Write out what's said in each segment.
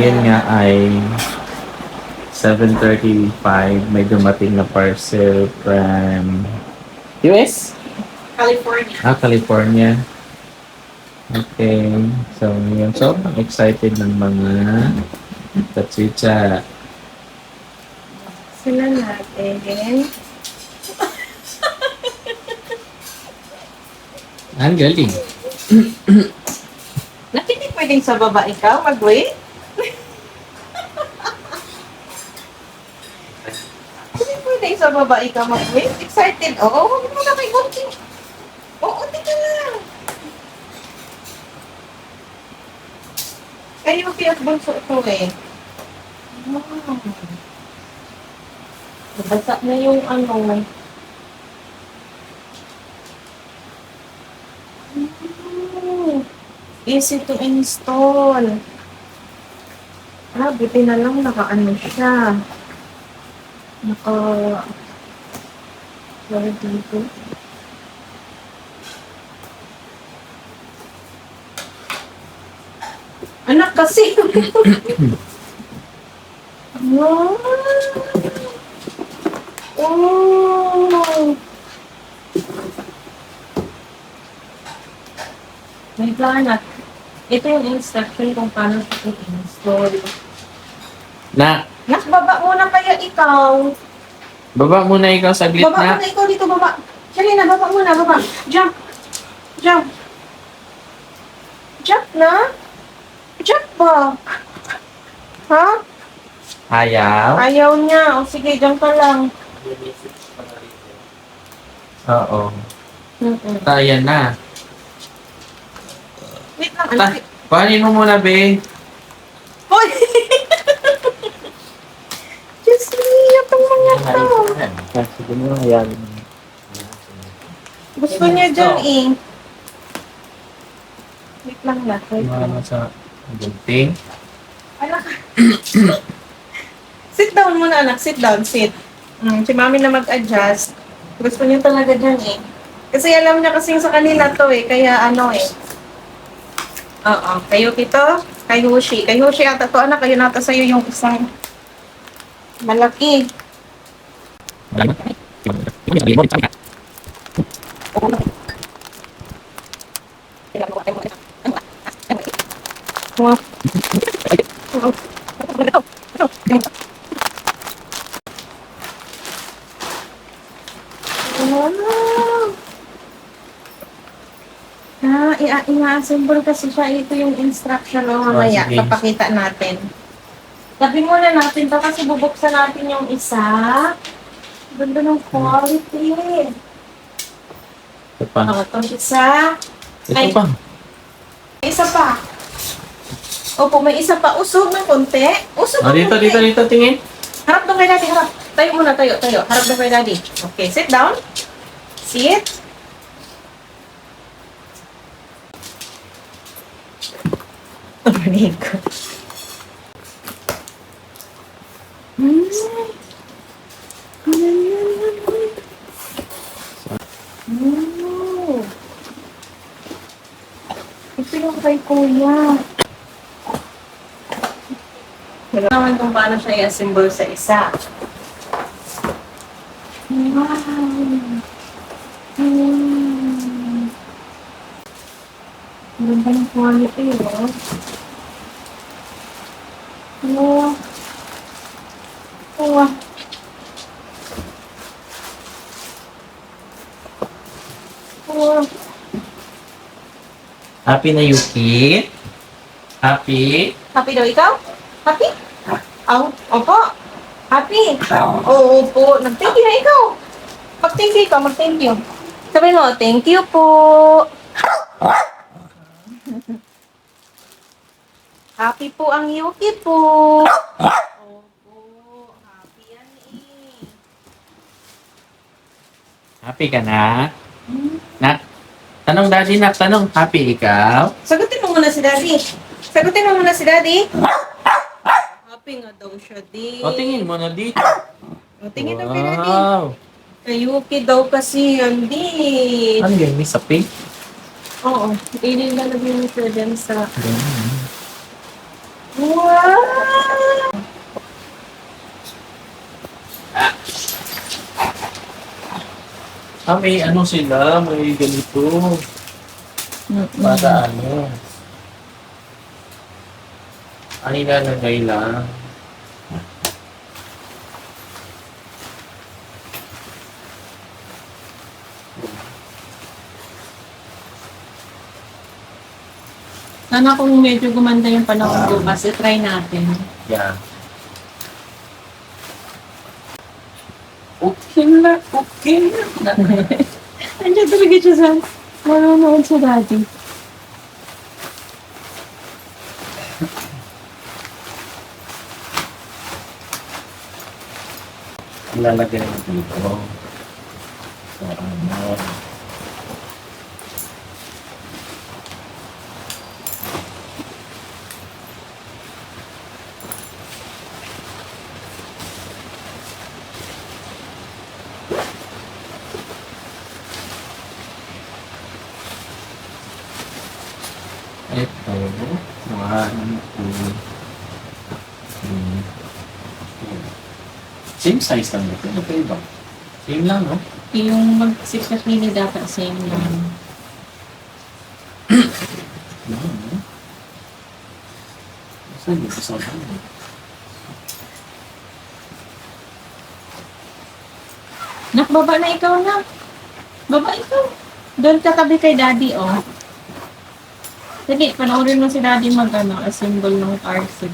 Ngayon nga ay 7.35. May dumating na parcel from US? California. Ah, California. Okay. So, ngayon, sobrang excited ng mga kachicha. Sila natin. Ang galing. Nakiti pwedeng sa baba ikaw mag-wait? Hindi pwedeng sa baba ikaw mag-wait? Excited? Oo, huwag mo na kay Gunting. Oo, tika lang. Kayo kaya bunso ito eh. Wow. Nabasa na yung ano. Mm. Easy to install. Ah, buti na lang naka-ano siya. Naka... Wala dito. Anak kasi. Wow. Oh. May anak. Ito yung instruction kung paano siya i-install. Na, Nak, baba muna kaya ikaw. baba muna ikaw saglit Baba na. muna ikaw dito, baba. Shalina, baba muna, baba. Jump. Jump. Jump na. Jump ba? Ha? Ayaw. Ayaw niya. O sige, jump ka lang. Oo. Mm-mm. Kaya na. Wait lang, Ta, anak. kuhanin mo muna, be. Hoy! Me, itong mga to. Ah, Sige mo, ayan. Gusto niya dyan eh. Wait lang na. Wait Kuha lang. mo sa gunting. Anak. sit down muna, anak. Sit down, sit. Mm, si mami na mag-adjust. Gusto niya talaga dyan eh. Kasi alam niya kasing sa kanila to eh. Kaya ano eh. Oo. Kayo kito, kay Hoshi. Kay Hoshi ata to, anak. Kayo nata sa'yo yung isang malaki. Wow. Ah, i-assemble kasi siya. Ito yung instruction o mamaya. Ah, sige. Papakita natin. Tabi muna natin to kasi bubuksan natin yung isa. Ganda ng quality. Ito pa. Ano to? Isa. Ito Ay. pa. May isa pa. Opo, may isa pa. Usog ng konti. Usog Oh, ng dito, konti. dito, dito, tingin. Harap doon kay daddy, harap. Tayo muna, tayo, tayo. Harap doon kay daddy. Okay, sit down. Sit. Parinig ko. Ito yung kay kuya. Wala naman kung paano siya i-assemble sa isa. Wow! Hmm. Ang Ganda ng quality. Wow. Wow. Wow. Happy na Yuki? Happy? Happy daw ikaw? Happy? Oh, opo. Happy? Oo po. Nag-thank you na ikaw. Mag-thank you ikaw, mag-thank you. Sabi mo, thank you po. Happy po ang Yuki po. Opo, happy yan eh. Happy ka na? Tanong daddy, nak. Tanong, happy ikaw? Sagutin mo muna si Daddy. Sagutin mo muna si Daddy. Happy nga daw siya, di. O, tingin mo na dito. O, tingin daw kay Daddy. Wow. Kay Yuki daw kasi yan, di. Ano yun? May sapi? Oo, inilalagay mo siya dyan sa... Wow! Ah, may ano sila, may ganito. Para ano. Ang ilalagay lang. Sana kung medyo gumanda yung panahon bukas, i-try natin. Yan. Okay na, okay na. Andiyan talaga siya sa manonood sa daddy. Ilalagay mo dito. So, ano. Ito, one, two, three, four. Same size lang ito. Ano pa iba? Same lang, no? Yung mag-six na mini dapat same lang. No, no? Saan yung isa ba? Nak, baba na ikaw na. Baba ikaw. Doon ka tabi kay daddy, oh. Sige, panoorin mo si daddy mag, ano, assemble ng car seat.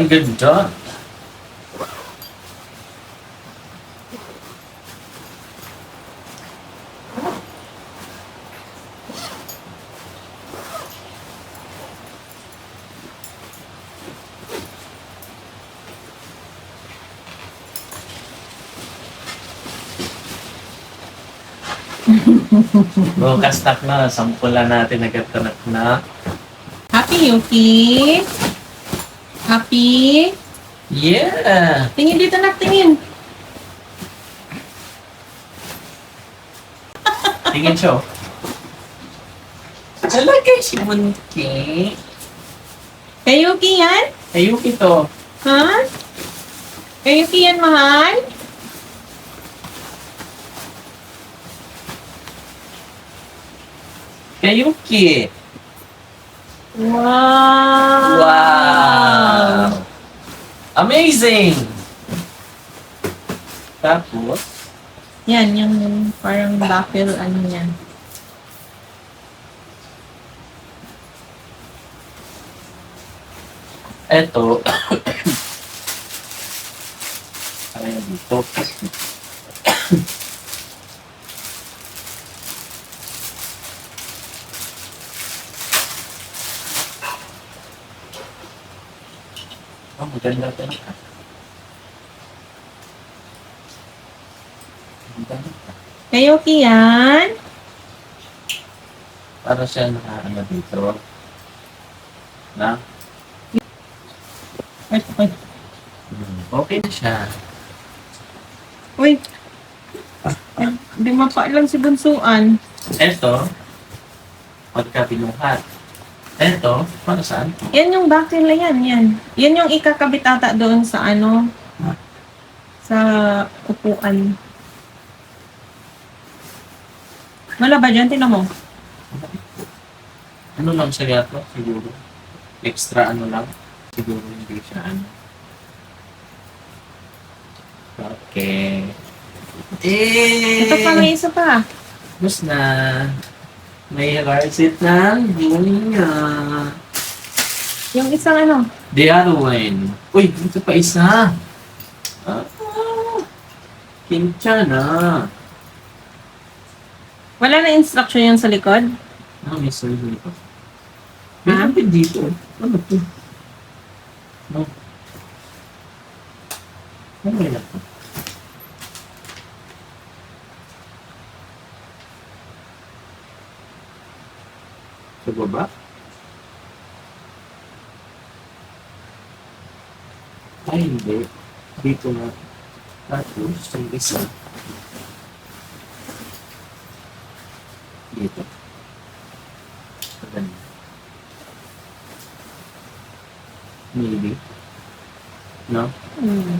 Ang ganda. Bukas tak na, sampulan natin nagkatanak na. Happy, Yuki? Happy? Yeah! Tingin dito na, tingin. Tingin siya. Talaga si Munki. Kay Yuki yan? Ayok ito. Ha? Kay Yuki yan, mahal? Kayuki. Wow! Amazing! Tapos, Yan, yung parang baffle, ano yan. eto. ano yan dito? Oh, maganda ito. Maganda. Kay Yuki yan? Para siya naka ano dito. Na? Ay, ay. Hmm, Okay na siya. Uy. Ay, Di mapailang si Bunsuan. Eto, pagkabinuhat. Eto, para saan? Yan yung na yan, yan. Yan yung ikakabit ata doon sa ano, sa upuan. Wala ba dyan? Tinan mo. Ano lang siya yato, siguro. Extra ano lang. Siguro hindi siya ano. Okay. Eh! Ito pa, may isa pa. Tapos na. May seat ng Julia. Yung isang ano. The other one. Uy, ito pa isa. Ah, Kincha na. Wala na instruction yan sa likod. Ah, may pa. Ha? May kapit dito. Ano to? No. Ano may laptop? Sa baba? Ay, hindi. Dito na. Tapos, yung isa. Dito. Ganun. Maybe. No? Hmm.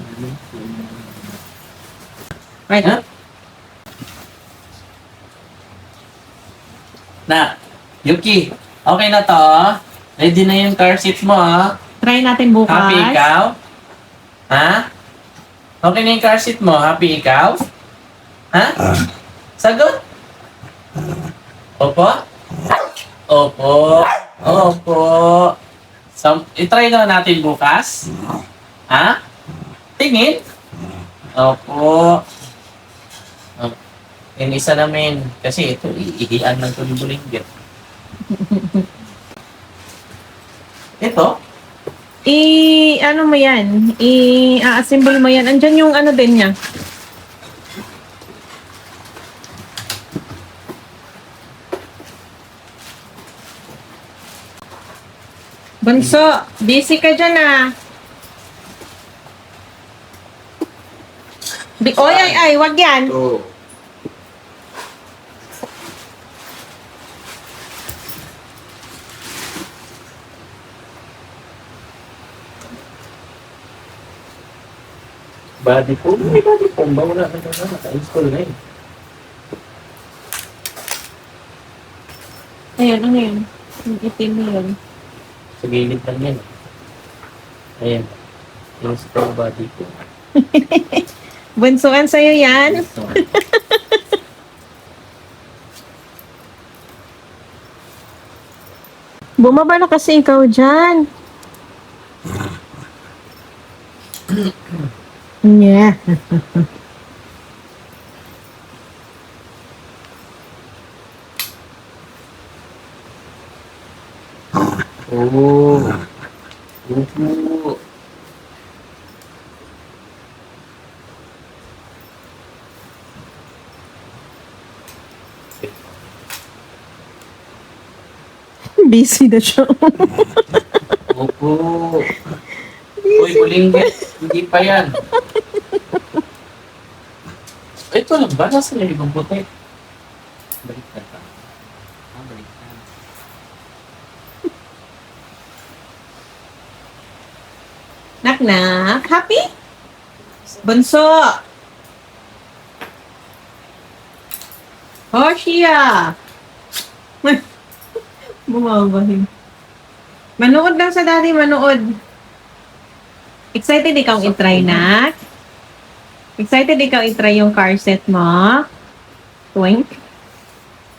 Ano? Right. Ha? Na, Yuki, okay na to? Ready na yung car seat mo, ha? Try natin bukas. Happy ikaw? Ha? Okay na yung car seat mo? Happy ikaw? Ha? Sagot? Opo? Opo. Opo. So, itry na natin bukas. Ha? Tingin? Opo. Yung isa namin, kasi ito, iihian lang ito ni Bulinggit. Ito? I, ano mo yan? I, assemble mo yan. Andyan yung ano din niya. Bunso, busy ka dyan ah. Di, oy, ay, ay, wag yan. Oo. Body foam? May body foam ba? Wala na na. Naka-install na yun. Ayan, ano yun? Yung itim na yun. Sa gilid lang yan. Ayan. Install body foam. Bunsuan sa'yo yan. Bumaba na kasi ikaw dyan. Yeah. Oo. Opo. Busy na siya. Opo. Uy, bulinggit. Hindi pa yan. Ito lang ba? Nasa na ibang puti? Baliktad ka. Ah, baliktad. Nak nak, happy? Bunso. Oh, siya. Bumabahin. Manood lang sa daddy, manood. Excited ikaw i-try, nak? Excited ikaw i-try yung car set mo? Twink?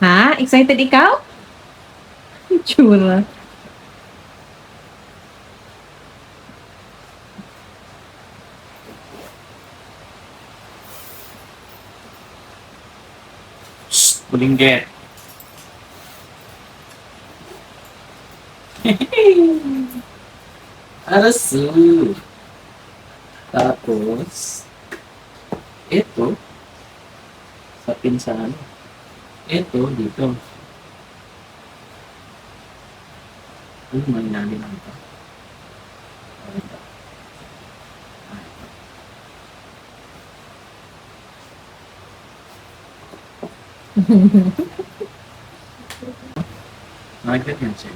Ha? Excited ikaw? Tsura. Shh, bulinggit. Arasu. Tapos, ito, sa pinsan, ito, dito. Ano man namin ang ito? Ito. Nakaganyan siya.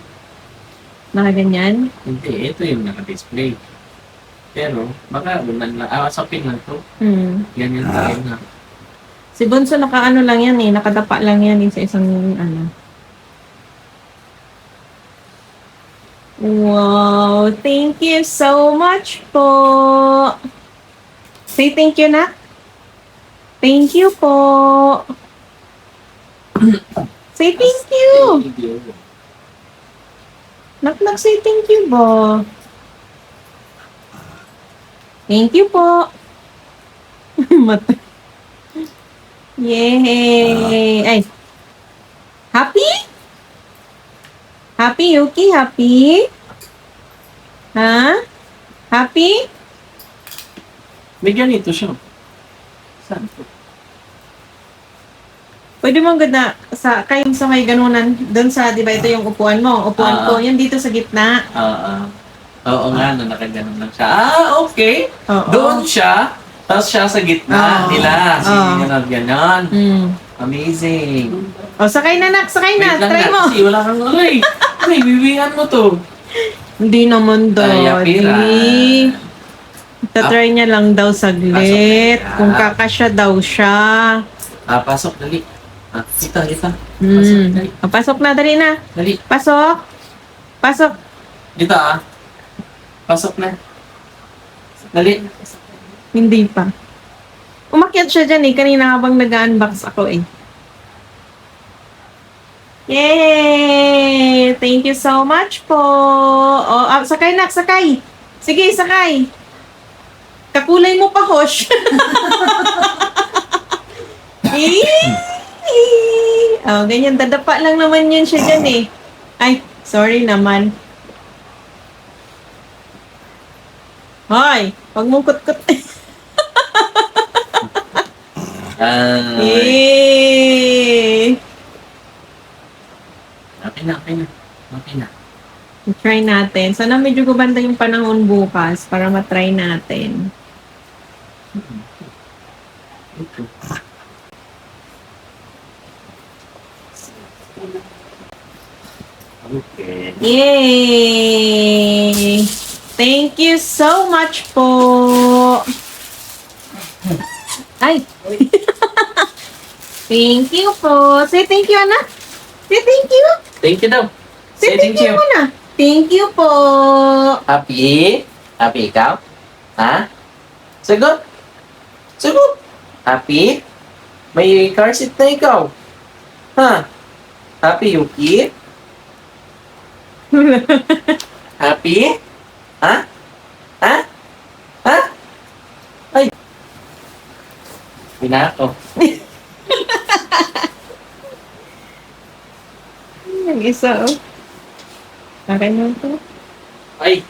Nakaganyan? Hindi, ito yung naka-display. Pero, baka unan lang, ah, sa pin lang to. Hmm. Ganyan tayo na. Si Bunso nakaano lang yan eh, nakadapa lang yan eh, sa isang ano. Wow, thank you so much po. Say thank you na. Thank you po. Say thank you. Nak nak say thank you ba? Thank you po. Yay! Ay. Happy? Happy, Yuki? Happy? Ha? Happy? May ganito siya. Saan po? Pwede mo ganda sa kayong sa may ganunan doon sa 'di ba ito yung upuan mo. Upuan Ah. ko, yan dito sa gitna. Ah, ah. Oo nga, no, nakaganon lang siya. Ah, okay. Oo. Doon siya, tapos siya sa gitna Oo. nila. Sige, Oo. ganon, ganon. Mm. Amazing. O sakay na nak, sakay na. Wait lang Try na, mo. kasi wala kang aray. Ay, bibihan mo to. Hindi naman daw. Ay, apira. Tatry niya lang daw saglit. Pasok na. Kung kakasya daw siya. Ah, pasok, dali. Ah, dito, dito. Pasok, Mm. dali. O, pasok na, dali na. Dali. Pasok. Pasok. Dito ah. Pasok na. Dali. Hindi pa. Umakyat siya dyan eh. Kanina habang nag-unbox ako eh. Yay! Thank you so much po. O, ah, sakay na, sakay. Sige, sakay. Kakulay mo pa, Hosh. Oh, ganyan. Dadapa lang naman yun siya dyan eh. Ay, sorry naman. Hoy, wag mong kut-kut. Ah, Yay! okay na, okay na. Okay na. Try natin. Sana medyo gumanda yung panahon bukas para matry natin. Okay. Yay! Thank you so much po! Ay! thank you po! Say thank you, anak! Say thank you! Thank you daw. Say thank you muna! Thank you po! Happy? Happy ikaw? Ha? Sagot? Sagot? Happy? May car seat na ikaw. Ha? Happy, Yuki? Happy? Ha? Ha? Ha? Ay! Pinako. Yung isa, oh. Okay na to. Ay!